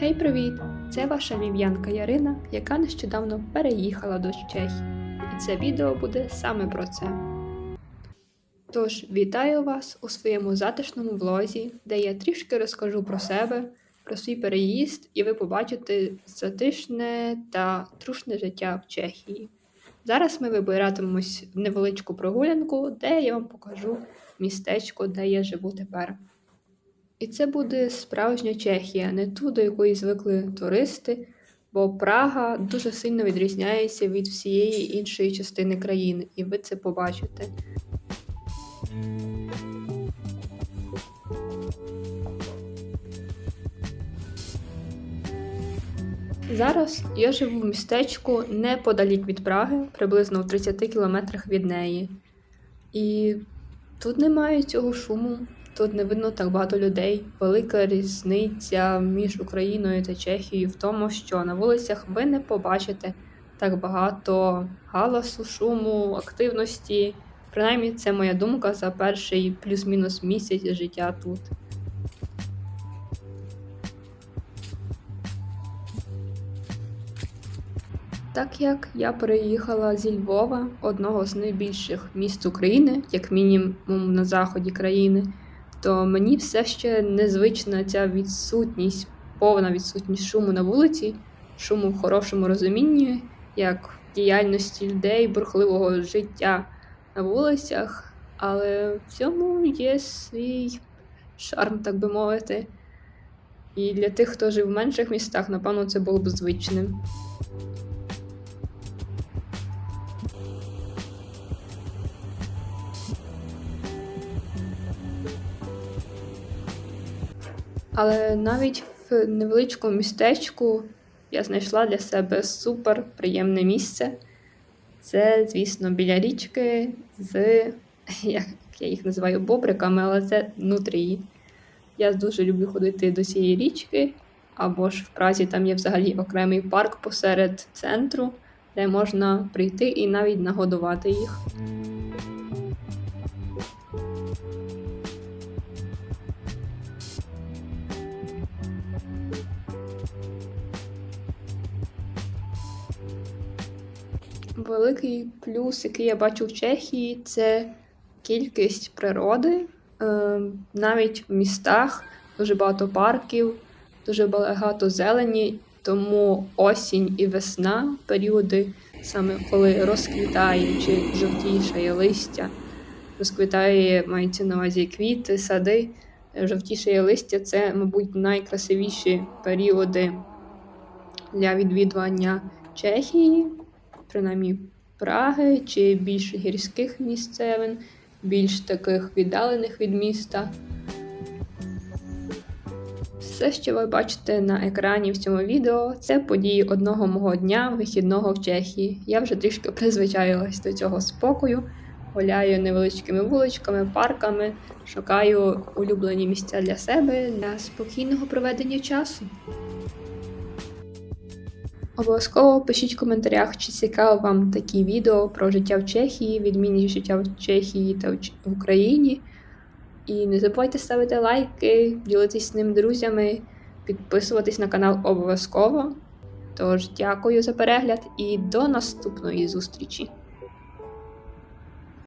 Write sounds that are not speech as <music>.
Гей, привіт! Це ваша львів'янка Ярина, яка нещодавно переїхала до Чехії. І це відео буде саме про це. Тож, вітаю вас у своєму затишному влозі, де я трішки розкажу про себе, про свій переїзд, і ви побачите затишне та трушне життя в Чехії. Зараз ми вибиратимемось в невеличку прогулянку, де я вам покажу містечко, де я живу тепер. І це буде справжня Чехія, не ту, до якої звикли туристи, бо Прага дуже сильно відрізняється від всієї іншої частини країни, і ви це побачите. Зараз я живу в містечку неподалік від Праги, приблизно в 30 кілометрах від неї. І тут немає цього шуму, тут не видно так багато людей. Велика різниця між Україною та Чехією в тому, що на вулицях ви не побачите так багато галасу, шуму, активності. Принаймні, це моя думка за перший плюс-мінус місяць життя тут. Так як я переїхала зі Львова, одного з найбільших міст України, як мінімум на заході країни, то мені все ще незвична ця відсутність, повна відсутність шуму на вулиці, шуму в хорошому розумінні, як діяльності людей, бурхливого життя на вулицях, але в цьому є свій шарм, так би мовити. І для тих, хто жив в менших містах, напевно, це було б звичним. Але навіть в невеличкому містечку я знайшла для себе супер приємне місце. Це, звісно, біля річки з, <laughs> як я їх називаю, бобриками, але це нутрії. Я дуже люблю ходити до цієї річки, або ж в Празі там є взагалі окремий парк посеред центру, де можна прийти і навіть нагодувати їх. Великий плюс, який я бачу в Чехії, це кількість природи. Е, Навіть в містах дуже багато парків, дуже багато зелені, тому осінь і весна періоди, саме коли розквітає чи жовтішає листя, розквітає, мається на увазі квіти, сади, жовтішає листя це, мабуть, найкрасивіші періоди для відвідування Чехії принаймні Праги чи більш гірських місцевин, більш таких віддалених від міста. Все, що ви бачите на екрані в цьому відео, це події одного мого дня вихідного в Чехії. Я вже трішки призвичаїлась до цього спокою, гуляю невеличкими вуличками, парками, шукаю улюблені місця для себе для спокійного проведення часу. Обов'язково пишіть в коментарях, чи цікаво вам такі відео про життя в Чехії, відмінність життя в Чехії та в Україні. І не забувайте ставити лайки, ділитись з ним друзями, підписуватись на канал обов'язково. Тож, дякую за перегляд і до наступної зустрічі!